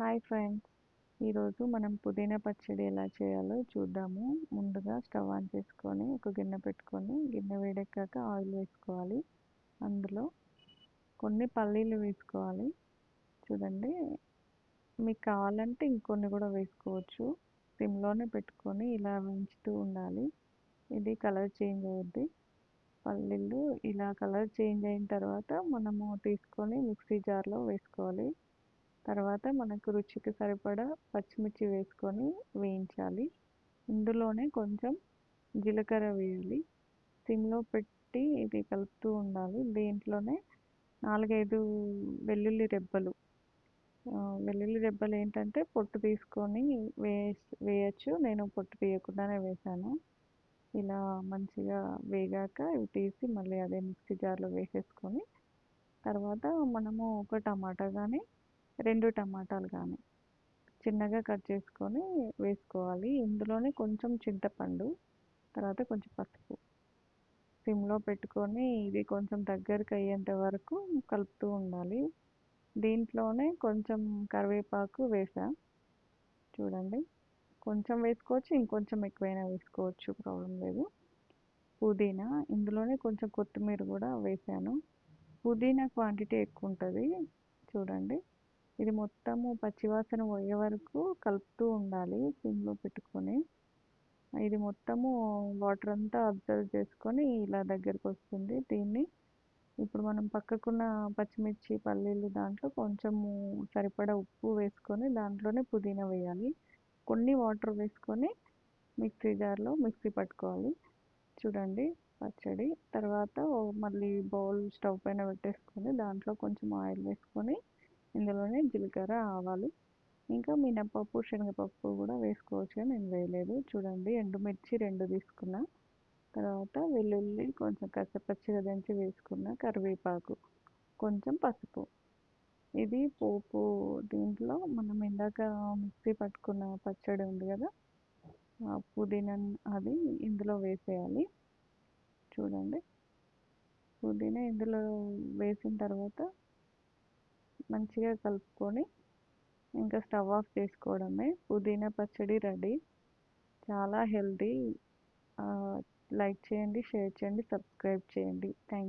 Hi friends ఈరోజు మనం పుదీనా పచ్చడి ఎలా చేయాలో చూద్దాము. ముందుగా స్టవ్ ఆన్ చేసుకొని ఒక గిన్నె పెట్టుకొని గిన్నె వేడెక్కాక ఆయిల్ వేసుకోవాలి. అందులో కొన్ని పల్లీలు వేసుకోవాలి. చూడండి. మీకు కావాలంటే ఇంకొన్ని కూడా వేసుకోవచ్చు. సిమ్లోనే పెట్టుకొని ఇలా వేయించుతూ ఉండాలి. ఇది కలర్ చేంజ్ అవుద్ది. పల్లీలు ఇలా కలర్ చేంజ్ అయిన తర్వాత మనము తీసుకొని మిక్సీ జార్లో వేసుకోవాలి. తర్వాత మనకు రుచికి సరిపడా పచ్చిమిర్చి వేసుకొని వేయించాలి. ఇందులోనే కొంచెం జీలకర్ర వేయాలి. సిమ్లో పెట్టి ఇది కలుపుతూ ఉండాలి. దీంట్లోనే నాలుగైదు వెల్లుల్లి రెబ్బలు. వెల్లుల్లి రెబ్బలు ఏంటంటే పొట్టు తీసుకొని వే వేయచ్చు. నేను పొట్టు తీయకుండానే వేసాను ఇలా మంచిగా వేగాక ఇవి తీసి మళ్ళీ అదే మిక్సీ జార్లో వేసేసుకొని తర్వాత మనము ఒక టమాటా కానీ రెండు టమాటాలు కానీ చిన్నగా కట్ చేసుకొని వేసుకోవాలి. ఇందులోనే కొంచెం చింతపండు తర్వాత కొంచెం పసుపు. సిమ్లో పెట్టుకొని ఇది కొంచెం దగ్గరికి అయ్యేంత వరకు కలుపుతూ ఉండాలి. దీంట్లోనే కొంచెం కరివేపాకు వేసా. చూడండి కొంచెం వేసుకోవచ్చు ఇంకొంచెం ఎక్కువైనా వేసుకోవచ్చు ప్రాబ్లం లేదు. పుదీనా ఇందులోనే కొంచెం కొత్తిమీర కూడా వేసాను. పుదీనా క్వాంటిటీ ఎక్కువ ఉంటుంది. చూడండి ఇది మొత్తము పచ్చివాసన పోయే వరకు కలుపుతూ ఉండాలి సిమ్లో పెట్టుకొని. ఇది మొత్తము వాటర్ అంతా అబ్జర్వ్ చేసుకొని ఇలా దగ్గరికి వస్తుంది. దీన్ని ఇప్పుడు మనం పక్కకున్న పచ్చిమిర్చి పల్లీలు దాంట్లో కొంచెము సరిపడా ఉప్పు వేసుకొని దాంట్లోనే పుదీనా వేయాలి. కొన్ని వాటర్ వేసుకొని మిక్సీ జార్లో మిక్సీ పట్టుకోవాలి. చూడండి పచ్చడి. తర్వాత మళ్ళీ బౌల్ స్టవ్ పైన పెట్టేసుకొని దాంట్లో కొంచెం ఆయిల్ వేసుకొని ఇందులోనే జీలకర్ర ఆవాలు. ఇంకా మినప్పప్పు శనగపప్పు కూడా వేసుకోవచ్చు నేను వేయలేదు. చూడండి ఎండుమిర్చి రెండు తీసుకున్నా. తర్వాత వెల్లుల్లి కొంచెం కచ్చపచ్చిగా దంచి వేసుకున్న కరివేపాకు కొంచెం పసుపు. ఇది పోపు దీంట్లో మనం ఇందాక మిక్సీ పట్టుకున్న పచ్చడి ఉంది కదా పుదీనా అది ఇందులో వేసేయాలి. చూడండి పుదీనా ఇందులో వేసిన తర్వాత మంచిగా కలుపుకొని ఇంకా స్టవ్ ఆఫ్ చేసుకోవడమే. పుదీనా పచ్చడి రెడీ. చాలా హెల్తీ. లైక్ చేయండి షేర్ చేయండి సబ్స్క్రైబ్ చేయండి. థ్యాంక్